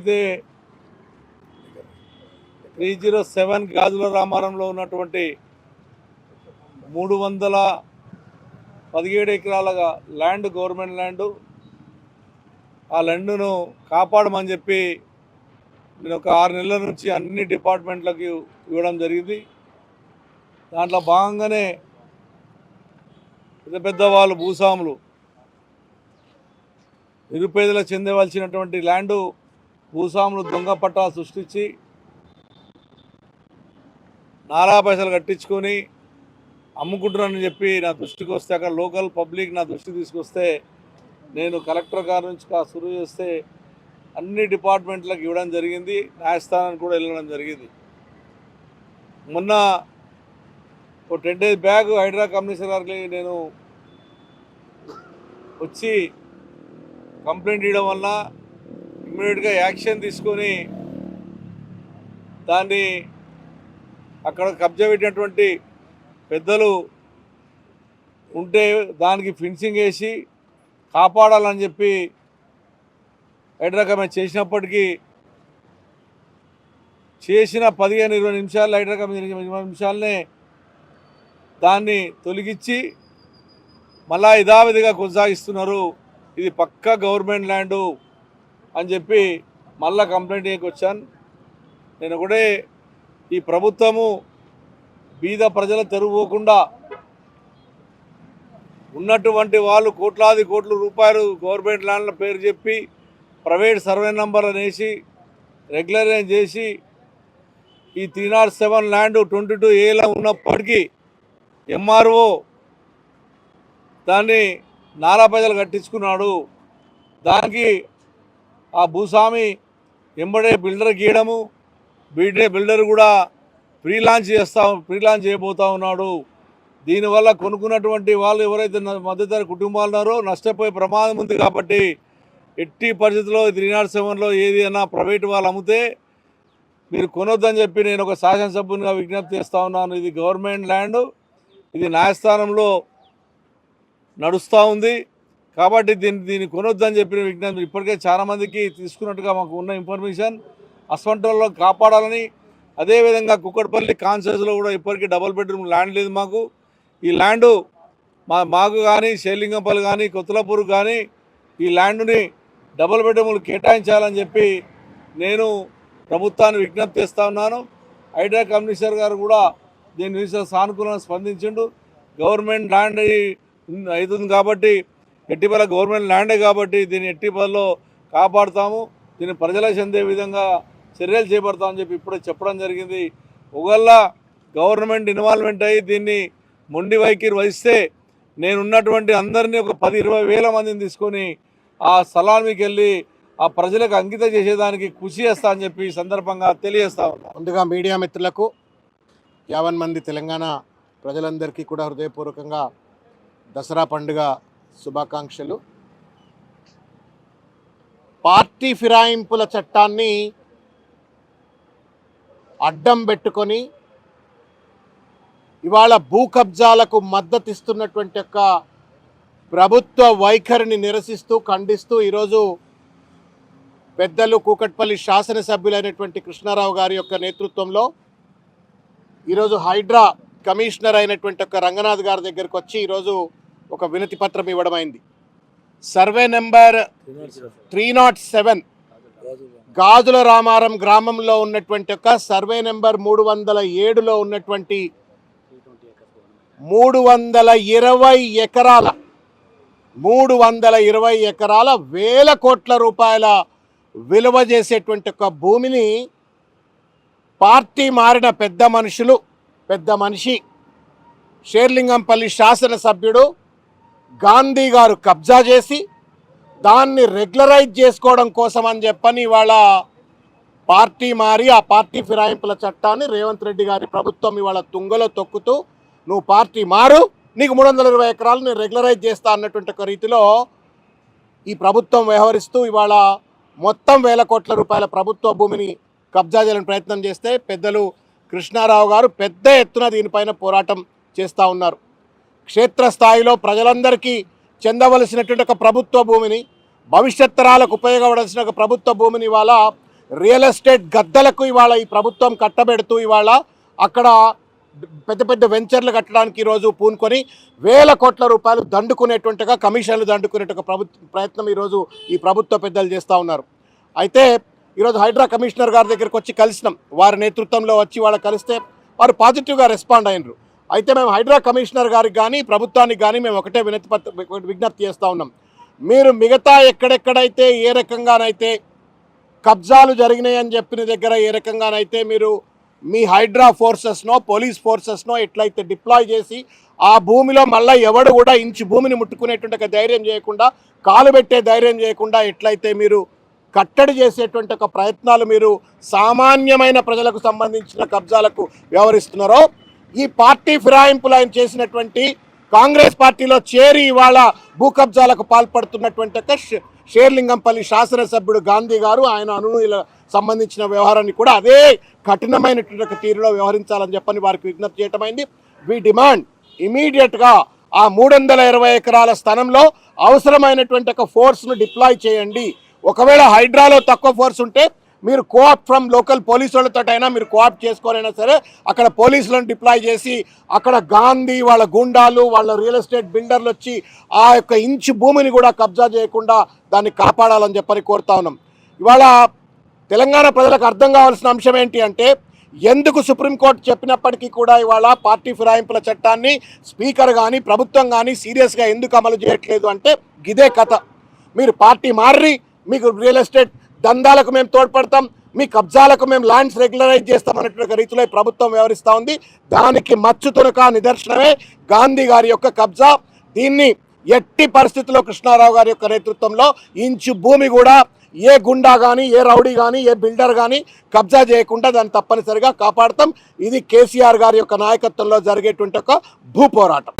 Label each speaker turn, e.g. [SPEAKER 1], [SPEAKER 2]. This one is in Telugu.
[SPEAKER 1] ఏదైతే త్రీ జీరో సెవెన్ గాజుల రామారంలో ఉన్నటువంటి మూడు వందల పదిహేడు ఎకరాలుగా ల్యాండ్ గవర్నమెంట్ ల్యాండ్ ఆ ల్యాండ్ను కాపాడమని చెప్పి నేను ఒక ఆరు నెలల నుంచి అన్ని డిపార్ట్మెంట్లకు ఇవ్వడం జరిగింది. దాంట్లో భాగంగానే పెద్ద పెద్ద వాళ్ళు భూస్వాములు నిరుపేదలకు చెందవలసినటువంటి ల్యాండు భూస్వాములు దొంగ పట్టాలు సృష్టించి నారా పైసలు కట్టించుకొని అమ్ముకుంటున్నానని చెప్పి నా దృష్టికి వస్తే అక్కడ లోకల్ పబ్లిక్ నా దృష్టికి తీసుకొస్తే నేను కలెక్టర్ గారి నుంచి కా చేస్తే అన్ని డిపార్ట్మెంట్లకు ఇవ్వడం జరిగింది న్యాయస్థానానికి కూడా వెళ్ళడం జరిగింది. మొన్న ఒక ten days back Hydraa commissioner గారికి నేను వచ్చి కంప్లైంట్ ఇవ్వడం వల్ల ఇమ్మీడియట్గా యాక్షన్ తీసుకొని దాన్ని అక్కడ కబ్జా పెట్టినటువంటి పెద్దలు ఉంటే దానికి ఫిన్సింగ్ వేసి కాపాడాలని చెప్పి హైడ్రాకమే చేసినప్పటికీ చేసిన పదిహేను ఇరవై నిమిషాలు హైడ్రాకమే ఇరవై నిమిషాలనే దాన్ని తొలగించి మళ్ళా యథావిధిగా కొనసాగిస్తున్నారు. ఇది పక్కా గవర్నమెంట్ ల్యాండు. అని చెప్పి మళ్ళా కంప్లైంట్ చేయకు వచ్చాను. నేను ఒకటే ఈ ప్రభుత్వము బీద ప్రజల తెరువుకోకుండా ఉన్నటువంటి వాళ్ళు కోట్లాది కోట్ల రూపాయలు గవర్నమెంట్ ల్యాండ్ల పేరు చెప్పి ప్రైవేట్ సర్వే నెంబర్లు వేసి రెగ్యులరైజ్ చేసి ఈ three nought seven land twenty two ఏలో ఉన్నప్పటికీ ఎంఆర్ఓ దాన్ని నారా ప్రజలు కట్టించుకున్నాడు. దానికి ఆ భూస్వామి ఎంబడే బిల్డర్ గీయడము బీడే బిల్డర్ కూడా ప్రీ లాంచ్ చేస్తా ప్రీ లాంచ్ చేయబోతా ఉన్నాడు. దీనివల్ల కొనుక్కున్నటువంటి వాళ్ళు ఎవరైతే న- మధ్యతర కుటుంబాలు ఉన్నారో నష్టపోయే ప్రమాదం ఉంది కాబట్టి ఎట్టి పరిస్థితుల్లో త్రీ నాట్ సెవెన్లో ఏది అన్నా ప్రైవేట్ వాళ్ళు అమ్మితే మీరు కొనొద్దని చెప్పి నేను ఒక శాసనసభ్యునిగా విజ్ఞప్తి చేస్తూ ఉన్నాను. ఇది గవర్నమెంట్ ల్యాండ్ ఇది న్యాయస్థానంలో నడుస్తూ ఉంది. కాబట్టి దీన్ని దీన్ని కొనొద్దని చెప్పిన విజ్ఞప్తి ఇప్పటికే చాలామందికి తీసుకున్నట్టుగా మాకు ఉన్న ఇన్ఫర్మేషన్. అస్వంటంలో కాపాడాలని అదేవిధంగా కుక్కడపల్లి కాన్సెస్లో కూడా ఇప్పటికీ డబుల్ బెడ్రూమ్ ల్యాండ్ లేదు మాకు. ఈ ల్యాండు మా మాకు కానీ షేలింగంపల్లి కానీ కొత్తలపూర్ కానీ ఈ ల్యాండ్ని డబుల్ బెడ్రూములు కేటాయించాలని చెప్పి నేను ప్రభుత్వాన్ని విజ్ఞప్తి చేస్తా ఉన్నాను. ఐడియా కమిషనర్ గారు కూడా దీని విషయం సానుకూలంగా స్పందించిండు. గవర్నమెంట్ ల్యాండ్ అవుతుంది కాబట్టి ఎట్టిపల్ల గవర్నమెంట్ ల్యాండే కాబట్టి దీన్ని ఎట్టిపల్లలో కాపాడుతాము దీన్ని ప్రజలకు చెందే విధంగా చర్యలు చేపడతామని చెప్పి ఇప్పుడే చెప్పడం జరిగింది. ఒకవేళ గవర్నమెంట్ ఇన్వాల్వ్మెంట్ అయ్యి దీన్ని మొండి వైఖరి వహిస్తే నేనున్నటువంటి అందరినీ ఒక పది ఇరవై వేల మందిని తీసుకొని ఆ స్థలానికి వెళ్ళి ఆ ప్రజలకు అంకితం చేసేదానికి కృషి చేస్తా అని చెప్పి సందర్భంగా తెలియజేస్తా
[SPEAKER 2] ముందుగా మీడియా మిత్రులకు యావన్ మంది తెలంగాణ ప్రజలందరికీ కూడా హృదయపూర్వకంగా దసరా పండుగ శుభాకాంక్షలు. పార్టీ ఫిరాయింపుల చట్టాన్ని అడ్డం పెట్టుకొని ఇవాళ భూ కబ్జాలకు మద్దతిస్తున్నటువంటి యొక్క ప్రభుత్వ వైఖరిని నిరసిస్తూ ఖండిస్తూ ఈరోజు పెద్దలు కూకట్పల్లి శాసనసభ్యులైనటువంటి కృష్ణారావు గారి యొక్క నేతృత్వంలో ఈరోజు హైడ్రా కమిషనర్ అయినటువంటి ఒక రంగనాథ్ గారి దగ్గరకు వచ్చి ఈరోజు ఒక వినతి పత్రం ఇవ్వడం అయింది survey number three nought seven Gajularamaram గ్రామంలో ఉన్నటువంటి ఒక సర్వే నెంబర్ మూడు వందల ఏడులో ఉన్నటువంటి మూడు వందల ఇరవై ఎకరాల మూడు వందల ఇరవై ఎకరాల వేల కోట్ల రూపాయల విలువ చేసేటువంటి ఒక భూమిని పార్టీ మారిన పెద్ద మనుషులు పెద్ద మనిషి షేర్లింగంపల్లి శాసనసభ్యుడు గాంధీ గారు కబ్జా చేసి దాన్ని రెగ్యులరైజ్ చేసుకోవడం కోసం అని చెప్పని ఇవాళ పార్టీ మారి ఆ పార్టీ ఫిరాయింపుల చట్టాన్ని రేవంత్ రెడ్డి గారి ప్రభుత్వం ఇవాళ తుంగలో తొక్కుతూ నువ్వు పార్టీ మారు నీకు మూడు వందల ఇరవై ఎకరాలు నేను రెగ్యులరైజ్ చేస్తా అన్నటువంటి ఒక రీతిలో ఈ ప్రభుత్వం వ్యవహరిస్తూ ఇవాళ మొత్తం వేల కోట్ల రూపాయల ప్రభుత్వ భూమిని కబ్జా చేయాలని ప్రయత్నం చేస్తే పెద్దలు కృష్ణారావు గారు పెద్ద ఎత్తున దీనిపైన పోరాటం చేస్తూ ఉన్నారు. క్షేత్రస్థాయిలో ప్రజలందరికీ చెందవలసినటువంటి ఒక ప్రభుత్వ భూమిని భవిష్యత్ తరాలకు ఉపయోగపడాల్సిన ఒక ప్రభుత్వ భూమిని ఇవాళ రియల్ ఎస్టేట్ గద్దలకు ఇవాళ ఈ ప్రభుత్వం కట్టబెడుతూ ఇవాళ అక్కడ పెద్ద పెద్ద వెంచర్లు కట్టడానికి ఈరోజు పూనుకొని వేల కోట్ల రూపాయలు దండుకునేటువంటిగా కమిషన్లు దండుకునేట్టుగా ప్రభుత్వ ప్రయత్నం ఈరోజు ఈ ప్రభుత్వ పెద్దలు చేస్తూ ఉన్నారు. అయితే ఈరోజు హైడ్రా కమిషనర్ గారి దగ్గరికి వచ్చి కలిసినాం. వారి నేతృత్వంలో వచ్చి వాళ్ళ కలిస్తే వారు పాజిటివ్గా రెస్పాండ్ అయినరు. అయితే మేము హైడ్రా కమిషనర్ గారికి కానీ ప్రభుత్వానికి కానీ మేము ఒకటే వినతి విజ్ఞప్తి చేస్తూ ఉన్నాం. మీరు మిగతా ఎక్కడెక్కడైతే ఏ రకంగానైతే కబ్జాలు జరిగినాయని చెప్పిన దగ్గర ఏ రకంగానైతే మీరు మీ హైడ్రా ఫోర్సెస్నో పోలీస్ ఫోర్సెస్నో ఎట్లయితే డిప్లాయ్ చేసి ఆ భూమిలో మళ్ళీ ఎవడు కూడా ఇంచు భూమిని ముట్టుకునేటువంటి ధైర్యం చేయకుండా కాలు పెట్టే ధైర్యం చేయకుండా ఎట్లయితే మీరు కట్టడి చేసేటువంటి ఒక ప్రయత్నాలు మీరు సామాన్యమైన ప్రజలకు సంబంధించిన కబ్జాలకు వ్యవహరిస్తున్నారో ఈ పార్టీ ఫిరాయింపులు ఆయన చేసినటువంటి కాంగ్రెస్ పార్టీలో చేరి ఇవాళ భూ కబ్జాలకు పాల్పడుతున్నటువంటి ఒక షేర్లింగంపల్లి శాసనసభ్యుడు గాంధీ గారు ఆయన అనునుల సంబంధించిన వ్యవహారాన్ని కూడా అదే కఠినమైనటువంటి ఒక తీరులో వ్యవహరించాలని చెప్పని వారికి విజ్ఞప్తి చేయటమైంది. వి డిమాండ్ ఇమీడియట్గా ఆ మూడు వందల ఇరవై ఎకరాల స్థలంలో అవసరమైనటువంటి ఒక ఫోర్స్ను డిప్లాయ్ చేయండి. ఒకవేళ హైడ్రాలో తక్కువ ఫోర్స్ ఉంటే మీరు కోఆప్ ఫ్రమ్ లోకల్ పోలీసు వాళ్ళతోటైనా మీరు కోఆప్ చేసుకోనైనా సరే అక్కడ పోలీసులను డిప్లాయ్ చేసి అక్కడ గాంధీ వాళ్ళ గుండాలు వాళ్ళ రియల్ ఎస్టేట్ బిల్డర్లు వచ్చి ఆ యొక్క ఇంచు భూమిని కూడా కబ్జా చేయకుండా దాన్ని కాపాడాలని చెప్పని కోరుతా ఉన్నాం. ఇవాళ తెలంగాణ ప్రజలకు అర్థం కావాల్సిన అంశం ఏంటి అంటే ఎందుకు సుప్రీంకోర్టు చెప్పినప్పటికీ కూడా ఇవాళ పార్టీ ఫిరాయింపుల చట్టాన్ని స్పీకర్ కానీ ప్రభుత్వం కానీ సీరియస్గా ఎందుకు అమలు చేయట్లేదు అంటే గిదే కథ. మీరు పార్టీ మారి మీకు రియల్ ఎస్టేట్ దందాలకు మేము తోడ్పడతాం మీ కబ్జాలకు మేము ల్యాండ్స్ రెగ్యులరైజ్ చేస్తాం అనేటువంటి రీతిలో ప్రభుత్వం వ్యవహరిస్తూ ఉంది. దానికి మచ్చు తునక నిదర్శనమే గాంధీ గారి యొక్క కబ్జా. దీన్ని ఎట్టి పరిస్థితుల్లో కృష్ణారావు గారి యొక్క నేతృత్వంలో ఇంచు భూమి కూడా ఏ గుండా కానీ ఏ రౌడీ కానీ ఏ బిల్డర్ కానీ కబ్జా చేయకుండా దాన్ని తప్పనిసరిగా కాపాడతాం. ఇది కేసీఆర్ గారి యొక్క నాయకత్వంలో జరిగేటువంటి ఒక భూ పోరాటం